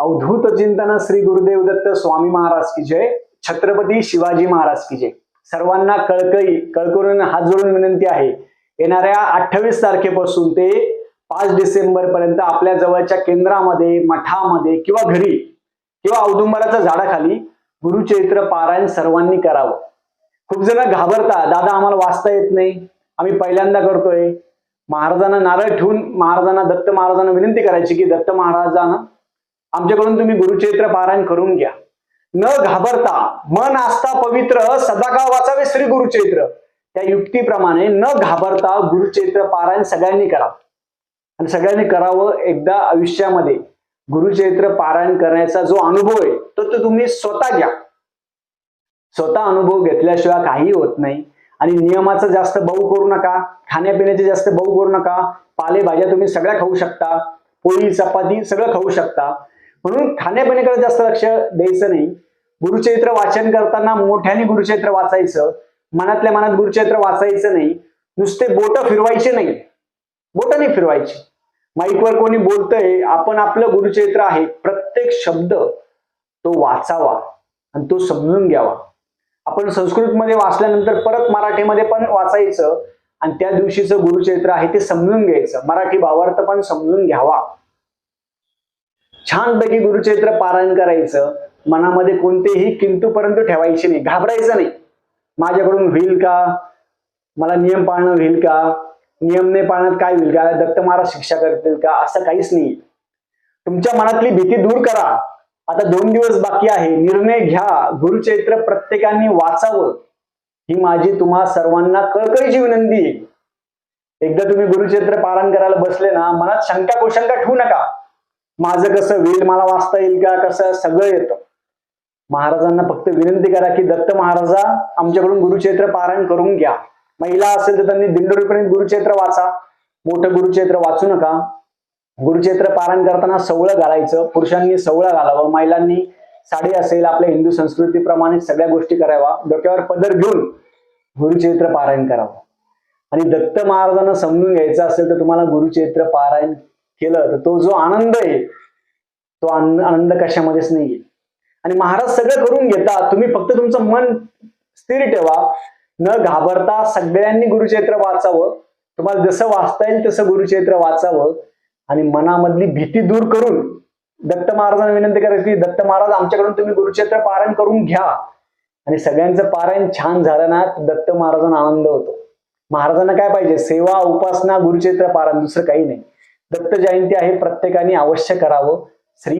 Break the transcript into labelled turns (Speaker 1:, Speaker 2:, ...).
Speaker 1: अवधूत चिंतन श्री गुरुदेव दत्त स्वामी महाराज की जय छत्रपती शिवाजी महाराज की जय. सर्वांना कळकळी कळकळून हात जोडून विनंती आहे. येणाऱ्या अठ्ठावीस तारखेपासून ते पाच डिसेंबर पर्यंत आपल्या जवळच्या केंद्रामध्ये मठामध्ये किंवा घरी किंवा औदुंबराच्या झाडाखाली गुरुचरित्र पारायण सर्वांनी करावं. खूप जण घाबरता दादा आम्हाला वाचता येत नाही. आम्ही पहिल्यांदा करतोय. महाराजांना नारळ ठेवून महाराजांना दत्त महाराजांना विनंती करायची की दत्त महाराजांना आमच्याकडून तुम्ही गुरुचरित्र पारायण करून घ्या. न घाबरता मन आस्था पवित्र सदाकाळ वाचावे श्री गुरुचरित्र. त्या युक्तीप्रमाणे न घाबरता गुरुचरित्र पारायण सगळ्यांनी करावं आणि सगळ्यांनी करावं एकदा आयुष्यामध्ये. गुरुचरित्र पारायण करण्याचा जो अनुभव आहे तो तो तुम्ही स्वतः घ्या. स्वतः अनुभव घेतल्याशिवाय काही होत नाही. आणि नियमाचा जास्त बहु करू नका खाण्यापिण्याचे जास्त बहु करू नका. पालेभाज्या तुम्ही सगळ्या खाऊ शकता. पोळी चपाती सगळं खाऊ शकता. म्हणून खाण्यापिण्याकडे जास्त लक्ष द्यायचं नाही. गुरुचरित्र वाचन करताना मोठ्याने गुरुचरित्र वाचायचं. मनातल्या मनात गुरुचरित्र वाचायचं नाही. नुसते बोट फिरवायचे नाही. बोट नाही फिरवायचे. माईकवर कोणी बोलतंय आपण आपलं गुरुचरित्र आहे. प्रत्येक शब्द तो वाचावा आणि तो समजून घ्यावा. आपण संस्कृतमध्ये वाचल्यानंतर परत मराठीमध्ये पण वाचायचं आणि त्या दिवशीचं गुरुचरित्र आहे ते समजून घ्यायचं. मराठी भावार्थ पण समजून घ्यावा. छानपैकी गुरुचरित्र पारायण करायचं मनामध्ये कोणतेही किंतू परंतु ठेवायचे नाही घाबरायचं नाही. माझ्याकडून होईल का? मला नियम पाळणं होईल का? नियम नाही पाळण्यात काय होईल का? दत्त महाराज शिक्षा करतील का? असं काहीच नाही. तुमच्या मनातली भीती दूर करा. आता दोन दिवस बाकी आहे. निर्णय घ्या. गुरुचरित्र प्रत्येकाने वाचावं. ही माझी तुम्हा सर्वांना कळकळीची विनंती आहे. एकदा तुम्ही गुरुचरित्र पारायण करायला बसले ना मनात शंका कुशंका ठेवू नका. माझं कसं वेळ मला वाचता येईल का? कसं सगळं येतं. महाराजांना फक्त विनंती करा की दत्त महाराजा आमच्याकडून गुरुक्षेत्र पारायण करून घ्या. महिला असेल तर त्यांनी दिंडोरीपर्यंत गुरुक्षेत्र वाचा. मोठं गुरुक्षेत्र वाचू नका. गुरुक्षेत्र पारायण करताना सवळं घालायचं. पुरुषांनी सवळं घालावं. महिलांनी साडी असेल आपल्या हिंदू संस्कृतीप्रमाणे सगळ्या गोष्टी कराव्या डोक्यावर पदर घेऊन गुरुचरित्र पारायण करावं. आणि दत्त महाराजांना समजून घ्यायचं असेल तर तुम्हाला गुरुचरित्र पारायण केलं तर तो जो आनंद आहे तो आनंद कशामध्येच नाही आणि महाराज सगळं करून घेता तुम्ही फक्त तुमचं मन स्थिर ठेवा न घाबरता सगळ्यांनी गुरुचरित्र वाचावं. तुम्हाला जसं वाचता येईल तसं गुरुचरित्र वाचावं. आणि मनामधली भीती दूर करून दत्त महाराजांना विनंती करायची की दत्त महाराज आमच्याकडून तुम्ही गुरुक्षेत्र पारायण करून घ्या. आणि सगळ्यांचं पारायण छान झालं ना दत्त महाराजांना आनंद होतो. महाराजांना काय पाहिजे? सेवा उपासना गुरुक्षेत्र पारायण दुसरं काही नाही. दत्त जयंती आहे प्रत्येकाने अवश्य करावं.